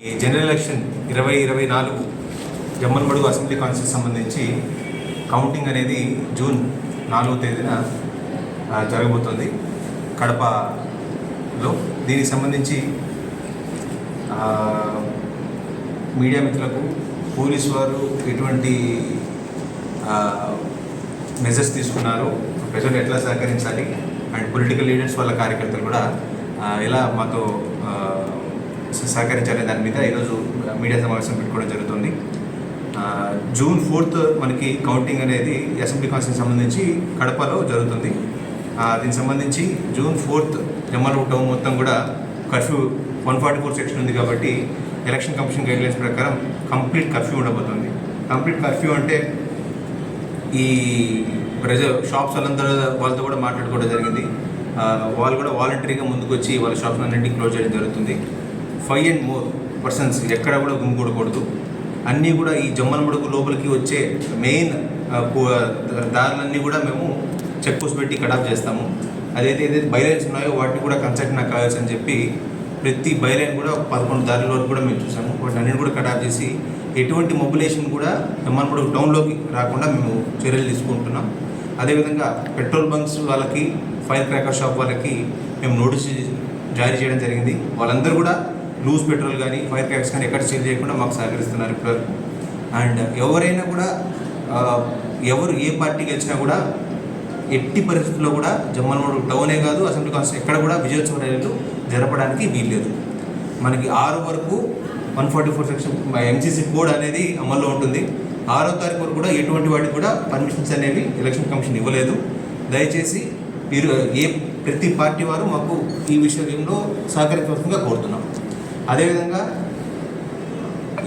ఈ general election ఇరవై ఇరవై నాలుగు జమ్మన్మడుగు అసెంబ్లీ కాన్స్టిట్యూన్సీ సంబంధించి కౌంటింగ్ అనేది జూన్ నాలుగో తేదీన జరగబోతుంది. కడపలో దీనికి సంబంధించి మీడియా మిత్రులకు పోలీస్ వారు ఎటువంటి మెజర్స్ తీసుకున్నారు ప్రజలు ఎట్లా సహకరించాలి అండ్ పొలిటికల్ లీడర్స్ వాళ్ళ కార్యకర్తలు కూడా ఎలా మాతో సహకరించాలి దాని మీద ఈరోజు మీడియా సమావేశం పెట్టుకోవడం జరుగుతుంది. జూన్ ఫోర్త్ మనకి కౌంటింగ్ అనేది అసెంబ్లీ కాన్స్టిట్యూషన్ సంబంధించి కడపలో జరుగుతుంది. దీనికి సంబంధించి జూన్ ఫోర్త్ జమ్మల్ టౌన్ మొత్తం కూడా curfew one forty four section ఉంది కాబట్టి ఎలక్షన్ కమిషన్ గైడ్లైన్స్ ప్రకారం కంప్లీట్ కర్ఫ్యూ ఉండబోతుంది. కంప్లీట్ కర్ఫ్యూ అంటే ఈ ప్రజ షాప్స్ వాళ్ళందరూ వాళ్ళతో కూడా మాట్లాడుకోవడం జరిగింది. వాళ్ళు కూడా వాలంటరీగా ముందుకు వచ్చి వాళ్ళ షాప్స్ అన్నింటినీ క్లోజ్ చేయడం జరుగుతుంది. ఫైవ్ అండ్ మోర్ పర్సన్స్ ఎక్కడ కూడా గుమికూడకూడదు అన్నీ కూడా ఈ జమ్మలమడుగు లోపలికి వచ్చే మెయిన్ దారులన్నీ కూడా మేము చెక్ పోస్ట్ పెట్టి కటాఫ్ చేస్తాము. అదైతే ఏదైతే బైలైన్స్ ఉన్నాయో వాటిని కూడా కన్సల్ట్ నాకు కావాల్సి అని చెప్పి ప్రతి బైలైన్ కూడా పదకొండు దారుల వరకు కూడా మేము చూసాము. వాటిని అన్ని కూడా కటాఫ్ చేసి ఎటువంటి మొబిలేషన్ కూడా జమ్మలమడుగు టౌన్లోకి రాకుండా మేము చర్యలు తీసుకుంటున్నాం. అదేవిధంగా పెట్రోల్ బంక్స్ వాళ్ళకి ఫైర్ క్రాకర్ షాప్ వాళ్ళకి మేము నోటీస్ జారీ చేయడం జరిగింది. వాళ్ళందరూ కూడా లూజ్ పెట్రోల్ కానీ ఫైర్ క్యాక్స్ కానీ ఎక్కడ సేల్ చేయకుండా మాకు సహకరిస్తున్నారు ఇప్పటివరకు అండ్ ఎవరైనా కూడా ఎవరు ఏ పార్టీ గెలిచినా కూడా ఎట్టి పరిస్థితుల్లో కూడా జమ్మలమూడు టౌనే కాదు అసెంబ్లీ కాన్స్టిట్యూషన్ ఎక్కడ కూడా విజయోత్సవ ర్యాలీలు జరపడానికి వీల్లేదు. మనకి ఆరు వరకు one forty four section MCC code అనేది అమల్లో ఉంటుంది. ఆరో తారీఖు వరకు కూడా ఎటువంటి వాటికి కూడా పర్మిషన్స్ అనేవి ఎలక్షన్ కమిషన్ ఇవ్వలేదు. దయచేసి ఏ ప్రతి పార్టీ వారు మాకు ఈ విషయంలో సహకరించవలసిందిగా కోరుతున్నాం. అదేవిధంగా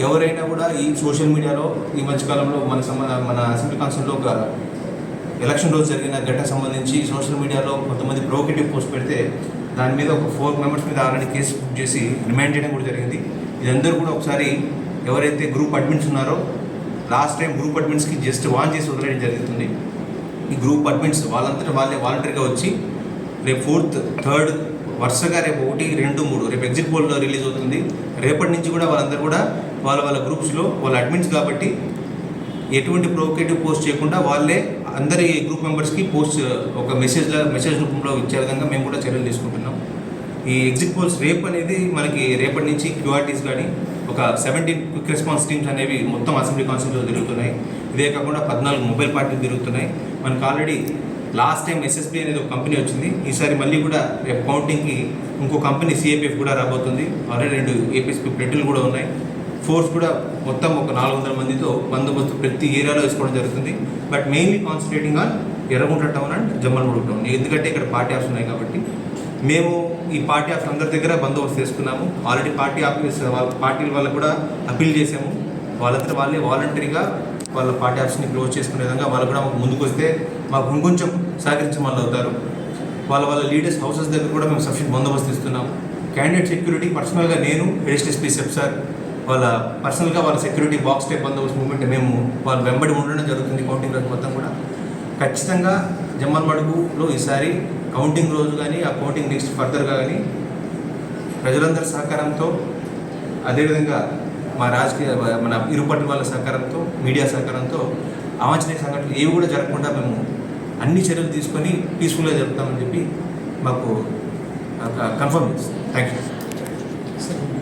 ఎవరైనా కూడా ఈ సోషల్ మీడియాలో ఈ మధ్యకాలంలో మన సంబంధ మన అసెంబ్లీ కాన్స్టిట్యూన్లో ఒక ఎలక్షన్ రోజు జరిగిన ఘటన సంబంధించి సోషల్ మీడియాలో కొంతమంది ప్రొవోకేటివ్ పోస్ట్ పెడితే దాని మీద ఒక ఫోర్ మెంబర్స్ మీద ఆల్రెడీ కేసు బుక్ చేసి రిమైండ్ చేయడం కూడా జరిగింది. ఇదందరూ కూడా ఒకసారి ఎవరైతే గ్రూప్ అడ్మిన్స్ ఉన్నారో లాస్ట్ టైం గ్రూప్ అడ్మిన్స్కి జస్ట్ వాన్ చేసి వదిలేయడం జరుగుతుంది. ఈ గ్రూప్ అడ్మిన్స్ వాళ్ళంతటా వాళ్ళే వాలంటరీగా వచ్చి రేపు ఫోర్త్ థర్డ్ వరుసగా రేపు ఒకటి రెండు మూడు రేపు ఎగ్జిట్ పోల్లో రిలీజ్ అవుతుంది. రేపటి నుంచి కూడా వాళ్ళందరూ కూడా వాళ్ళ వాళ్ళ గ్రూప్స్లో వాళ్ళ అడ్మిన్స్ కాబట్టి ఎటువంటి ప్రొవోకేటివ్ పోస్ట్ చేయకుండా వాళ్ళే అందరి గ్రూప్ మెంబర్స్కి పోస్ట్ ఒక మెసేజ్ మెసేజ్ రూపంలో ఇచ్చే విధంగా మేము కూడా చర్యలు తీసుకుంటున్నాం. ఈ ఎగ్జిట్ పోల్స్ రేపు అనేది మనకి రేపటి నుంచి క్యూఆర్టీస్ కానీ ఒక సెవెంటీన్ క్విక్ రెస్పాన్స్ టీమ్స్ అనేవి మొత్తం అసెంబ్లీ కాన్స్టిట్యూన్సీలో తిరుగుతున్నాయి. ఇదే కాకుండా పద్నాలుగు మొబైల్ పార్టీలు తిరుగుతున్నాయి. మనకు ఆల్రెడీ లాస్ట్ టైం ఎస్ఎస్బి అనేది ఒక కంపెనీ వచ్చింది. ఈసారి మళ్ళీ కూడా రేపు కౌంటింగ్కి ఇంకో కంపెనీ సిఏపిఎఫ్ కూడా రాబోతుంది. ఆల్రెడీ రెండు ఏపీఎస్పి పెట్టెలు కూడా ఉన్నాయి. ఫోర్స్ కూడా మొత్తం ఒక నాలుగు వందల మందితో బందోబస్తు ప్రతి ఏరియాలో వేసుకోవడం జరుగుతుంది. But mainly concentrating on Erraguntla town and Jammalamadugu town ఎందుకంటే ఇక్కడ పార్టీ ఆఫ్స్ ఉన్నాయి కాబట్టి మేము ఈ పార్టీ ఆఫ్ అందరి దగ్గర బందోబస్తు చేసుకున్నాము. ఆల్రెడీ పార్టీ ఆఫీస్ వాళ్ళ పార్టీల వాళ్ళకు కూడా అప్పీల్ చేసాము వాళ్ళంతా వాళ్ళే వాలంటరీగా వాళ్ళ పార్టీ ఆఫీస్ని క్లోజ్ చేసుకునే విధంగా వాళ్ళు కూడా మాకు ముందుకు వస్తే మాకు ఇంకొంచెం సహకరించిన వాళ్ళు అవుతారు. వాళ్ళ వాళ్ళ లీడర్స్ హౌసెస్ దగ్గర కూడా మేము సఫిషియెంట్ బందోబస్తు ఇస్తున్నాం. క్యాండిడేట్ సెక్యూరిటీ పర్సనల్గా నేను ఎస్ఎస్పీ సెప్ సార్ వాళ్ళ పర్సనల్గా వాళ్ళ security box type bandobast movement మేము వాళ్ళ వెంబడి ఉండడం జరుగుతుంది కౌంటింగ్ రోజు మొత్తం కూడా. ఖచ్చితంగా జమ్మల్మడుగులో ఈసారి కౌంటింగ్ రోజు కానీ ఆ కౌంటింగ్ నెక్స్ట్ ఫర్దర్గా కానీ ప్రజలందరి సహకారంతో అదేవిధంగా మా రాజకీయ మన ఇరుపటి వాళ్ళ సహకారంతో మీడియా సహకారంతో అవాంఛనీయ సంఘటనలు ఏవి కూడా జరగకుండా మేము అన్ని చర్యలు తీసుకొని పీస్ఫుల్గా జరుపుతామని చెప్పి మాకు కన్ఫర్మ్ చేస్తాం. Thank you